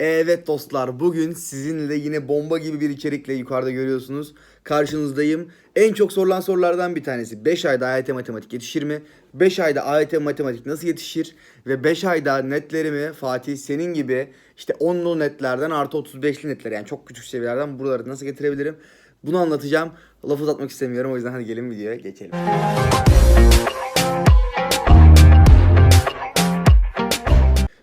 Evet dostlar bugün sizinle yine bomba gibi bir içerikle yukarıda görüyorsunuz. Karşınızdayım. En çok sorulan sorulardan bir tanesi. 5 ayda AYT matematik yetişir mi? 5 ayda AYT matematik nasıl yetişir? Ve 5 ayda netlerimi Fatih senin gibi işte 10'lu netlerden artı 35'li netlere yani çok küçük seviyelerden buraları nasıl getirebilirim? Bunu anlatacağım. Lafı uzatmak istemiyorum o yüzden hadi gelin videoya geçelim.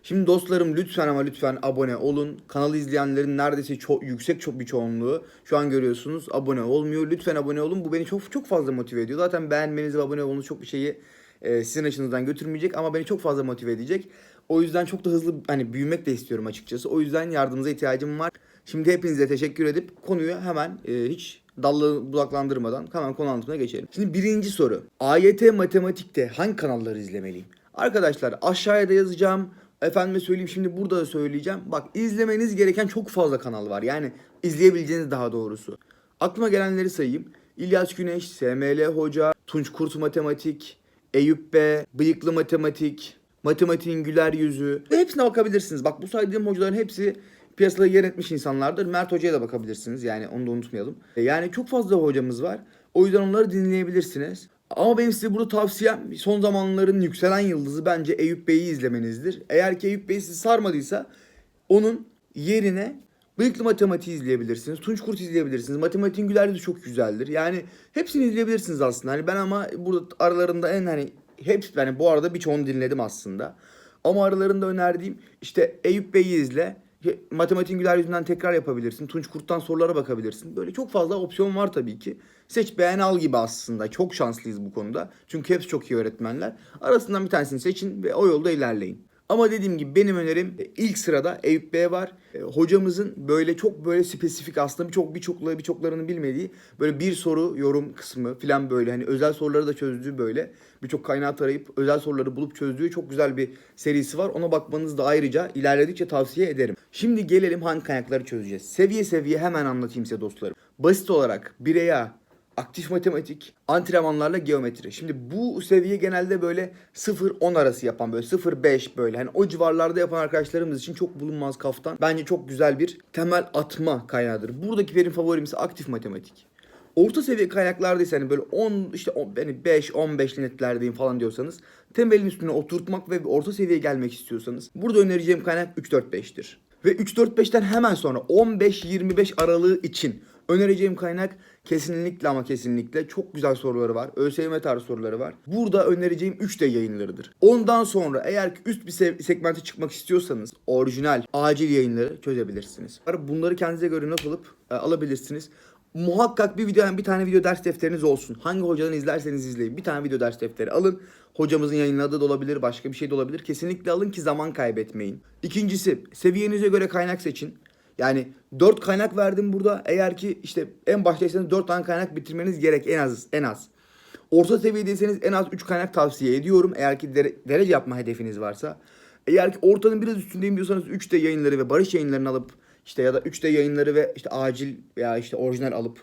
Şimdi dostlarım lütfen ama lütfen abone olun. Kanalı izleyenlerin neredeyse çok yüksek çok bir çoğunluğu şu an görüyorsunuz abone olmuyor. Lütfen abone olun. Bu beni çok çok fazla motive ediyor. Zaten beğenmeniz ve abone olmanız çok bir şeyi e, sizin açınızdan götürmeyecek ama beni çok fazla motive edecek. O yüzden çok da hızlı hani büyümek de istiyorum açıkçası. O yüzden yardımınıza ihtiyacım var. Şimdi hepinize teşekkür edip konuyu hemen e, hiç dallı budaklandırmadan hemen konu anlatımına geçelim. Şimdi birinci soru. AYT matematikte hangi kanalları izlemeliyim? Arkadaşlar aşağıya da yazacağım. Efendime söyleyeyim şimdi burada da söyleyeceğim. Bak izlemeniz gereken çok fazla kanal var. Yani izleyebileceğiniz daha doğrusu. Aklıma gelenleri sayayım. İlyas Güneş, SML Hoca, Tunç Kurt Matematik, Eyüp B, Bıyıklı Matematik, Matematiğin Güler Yüzü. Hepsine bakabilirsiniz. Bak bu saydığım hocaların hepsi piyasada yer etmiş insanlardır. Mert Hoca'ya da bakabilirsiniz. Yani onu da unutmayalım. E, Yani çok fazla hocamız var. O yüzden onları dinleyebilirsiniz. Ama benim size burada tavsiyem son zamanların yükselen yıldızı bence Eyüp Bey'i izlemenizdir. Eğer ki Eyüp Bey sizi sarmadıysa onun yerine Bıyıklı Matematiği izleyebilirsiniz. Tunç Kurt izleyebilirsiniz. Matematiğin Güler Yüzü çok güzeldir. Yani hepsini izleyebilirsiniz aslında. Hani ben ama burada aralarında en hani hepsi yani bu arada birçoğunu dinledim aslında. Ama aralarında önerdiğim işte Eyüp Bey'i izle. Matematiğin güler yüzünden tekrar yapabilirsin. Tunç Kurt'tan sorulara bakabilirsin. Böyle çok fazla opsiyon var tabii ki. Seç beğen al gibi aslında. Çok şanslıyız bu konuda. Çünkü hepsi çok iyi öğretmenler. Arasından bir tanesini seçin ve o yolda ilerleyin. Ama dediğim gibi benim önerim e, ilk sırada Eyüp Bey var. E, hocamızın böyle çok böyle spesifik aslında birçok birçokları birçoklarının bilmediği böyle bir soru yorum kısmı falan böyle hani özel soruları da çözdüğü böyle birçok kaynağı tarayıp özel soruları bulup çözdüğü çok güzel bir serisi var. Ona bakmanızı da ayrıca ilerledikçe tavsiye ederim. Şimdi gelelim hangi kaynakları çözeceğiz. Seviye seviye hemen anlatayım size dostlarım. Basit olarak 1'e aktif matematik, antrenmanlarla geometri. Şimdi bu seviye genelde böyle 0-10 arası yapan böyle 0-5 böyle hani o civarlarda yapan arkadaşlarımız için çok bulunmaz kaftan. Bence çok güzel bir temel atma kaynağıdır. Buradaki benim favorim ise aktif matematik. Orta seviye kaynaklarda ise hani böyle 10 işte 10, hani 5 15 netlerdeyim falan diyorsanız temelin üstüne oturtmak ve orta seviyeye gelmek istiyorsanız burada önereceğim kaynak 3 4 5'tir. Ve 3 4 5'ten hemen sonra 15 25 aralığı için önereceğim kaynak kesinlikle ama kesinlikle çok güzel soruları var. ÖSYM tarzı soruları var. Burada önereceğim 3 de yayınlarıdır. Ondan sonra eğer ki üst bir se- segmente çıkmak istiyorsanız orijinal, acil yayınları çözebilirsiniz. Bunları kendinize göre not alıp e, alabilirsiniz. Muhakkak bir video yani bir tane video ders defteriniz olsun. Hangi hocadan izlerseniz izleyin. Bir tane video ders defteri alın. Hocamızın yayınladığı da olabilir, başka bir şey de olabilir. Kesinlikle alın ki zaman kaybetmeyin. İkincisi, seviyenize göre kaynak seçin. Yani 4 kaynak verdim burada. Eğer ki işte en baştaysanız 4 tane kaynak bitirmeniz gerek en az en az. Orta seviyedeyseniz en az 3 kaynak tavsiye ediyorum. Eğer ki dere- derece yapma hedefiniz varsa. Eğer ki ortanın biraz üstündeyim diyorsanız 3 de yayınları ve barış yayınlarını alıp işte ya da 3 de yayınları ve işte acil veya işte orijinal alıp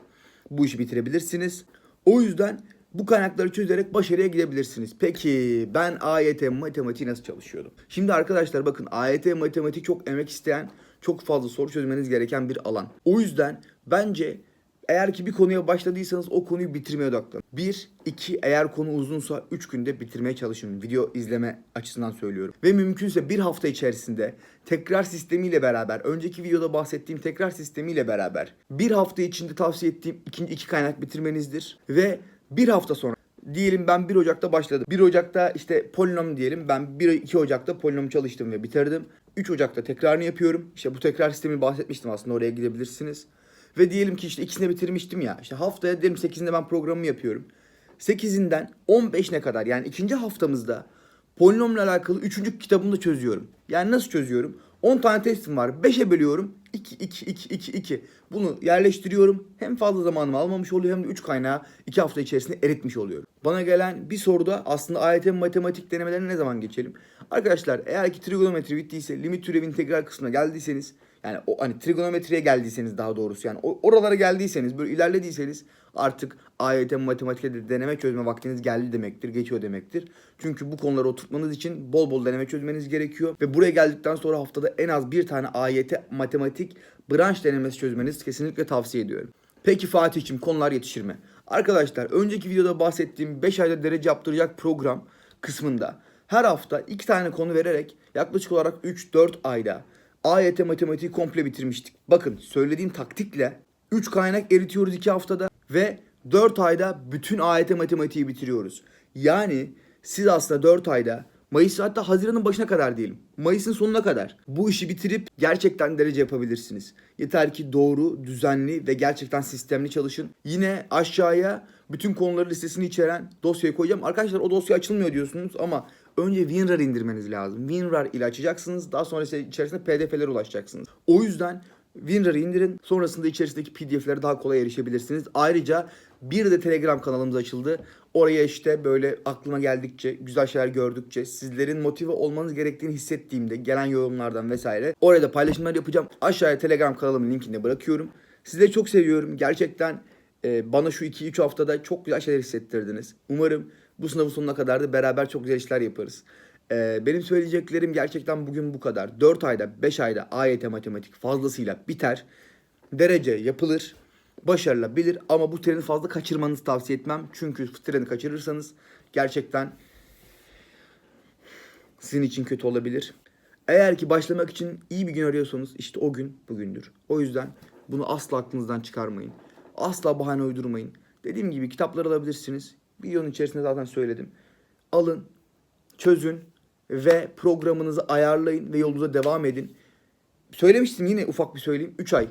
bu işi bitirebilirsiniz. O yüzden bu kaynakları çözerek başarıya gidebilirsiniz. Peki ben AYT matematiği nasıl çalışıyordum? Şimdi arkadaşlar bakın AYT matematik çok emek isteyen, çok fazla soru çözmeniz gereken bir alan. O yüzden bence eğer ki bir konuya başladıysanız o konuyu bitirmeye odaklanın. 1, 2 eğer konu uzunsa 3 günde bitirmeye çalışın. Video izleme açısından söylüyorum. Ve mümkünse bir hafta içerisinde tekrar sistemiyle beraber, önceki videoda bahsettiğim tekrar sistemiyle beraber bir hafta içinde tavsiye ettiğim ikinci iki kaynak bitirmenizdir. Ve bir hafta sonra Diyelim ben 1 Ocak'ta başladım. 1 Ocak'ta işte polinom diyelim. Ben 1 2 Ocak'ta polinom çalıştım ve bitirdim. 3 Ocak'ta tekrarını yapıyorum. İşte bu tekrar sistemi bahsetmiştim aslında oraya gidebilirsiniz. Ve diyelim ki işte ikisini bitirmiştim ya. İşte haftaya diyelim 8'inde ben programımı yapıyorum. 8'inden 15'ine kadar yani ikinci haftamızda polinomla alakalı 3. kitabını da çözüyorum. Yani nasıl çözüyorum? 10 tane testim var. 5'e bölüyorum. 2, 2, 2, 2, 2. Bunu yerleştiriyorum. Hem fazla zamanımı almamış oluyor hem de 3 kaynağı 2 hafta içerisinde eritmiş oluyorum. Bana gelen bir soruda aslında AYT matematik denemelerine ne zaman geçelim? Arkadaşlar eğer ki trigonometri bittiyse limit türev integral kısmına geldiyseniz Yani o hani trigonometriye geldiyseniz daha doğrusu yani oralara geldiyseniz böyle ilerlediyseniz artık AYT matematikte de deneme çözme vaktiniz geldi demektir, geçiyor demektir. Çünkü bu konuları oturtmanız için bol bol deneme çözmeniz gerekiyor ve buraya geldikten sonra haftada en az bir tane AYT matematik branş denemesi çözmeniz kesinlikle tavsiye ediyorum. Peki Fatih'cim konular yetişir mi? Arkadaşlar önceki videoda bahsettiğim 5 ayda derece yaptıracak program kısmında her hafta 2 tane konu vererek yaklaşık olarak 3-4 ayda AYT matematiği komple bitirmiştik. Bakın söylediğim taktikle 3 kaynak eritiyoruz 2 haftada ve 4 ayda bütün AYT matematiği bitiriyoruz. Yani siz aslında 4 ayda Mayıs hatta Haziran'ın başına kadar diyelim. Mayıs'ın sonuna kadar bu işi bitirip gerçekten derece yapabilirsiniz. Yeter ki doğru, düzenli ve gerçekten sistemli çalışın. Yine aşağıya bütün konuları listesini içeren dosyayı koyacağım. Arkadaşlar o dosya açılmıyor diyorsunuz ama önce WinRAR indirmeniz lazım. WinRAR ile açacaksınız. Daha sonra ise içerisinde PDF'lere ulaşacaksınız. O yüzden WinRAR'ı indirin. Sonrasında içerisindeki PDF'lere daha kolay erişebilirsiniz. Ayrıca bir de Telegram kanalımız açıldı. Oraya işte böyle aklıma geldikçe, güzel şeyler gördükçe, sizlerin motive olmanız gerektiğini hissettiğimde gelen yorumlardan vesaire orada paylaşımlar yapacağım. Aşağıya Telegram kanalımın linkini de bırakıyorum. Sizleri çok seviyorum. Gerçekten e, bana şu 2-3 haftada çok güzel şeyler hissettirdiniz. Umarım bu sınavın sonuna kadar da beraber çok güzel işler yaparız. E, benim söyleyeceklerim gerçekten bugün bu kadar. 4 ayda, 5 ayda AYT matematik fazlasıyla biter. Derece yapılır başarılabilir ama bu treni fazla kaçırmanızı tavsiye etmem. Çünkü treni kaçırırsanız gerçekten sizin için kötü olabilir. Eğer ki başlamak için iyi bir gün arıyorsanız işte o gün bugündür. O yüzden bunu asla aklınızdan çıkarmayın. Asla bahane uydurmayın. Dediğim gibi kitaplar alabilirsiniz. Videonun içerisinde zaten söyledim. Alın, çözün ve programınızı ayarlayın ve yolunuza devam edin. Söylemiştim yine ufak bir söyleyeyim. 3 ay,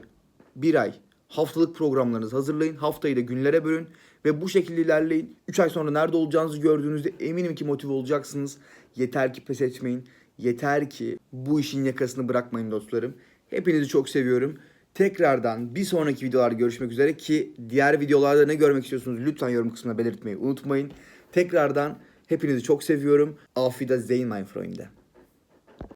1 ay haftalık programlarınızı hazırlayın. Haftayı da günlere bölün ve bu şekilde ilerleyin. 3 ay sonra nerede olacağınızı gördüğünüzde eminim ki motive olacaksınız. Yeter ki pes etmeyin. Yeter ki bu işin yakasını bırakmayın dostlarım. Hepinizi çok seviyorum. Tekrardan bir sonraki videolarda görüşmek üzere ki diğer videolarda ne görmek istiyorsunuz lütfen yorum kısmına belirtmeyi unutmayın. Tekrardan hepinizi çok seviyorum. Wiedersehen mein Freunde.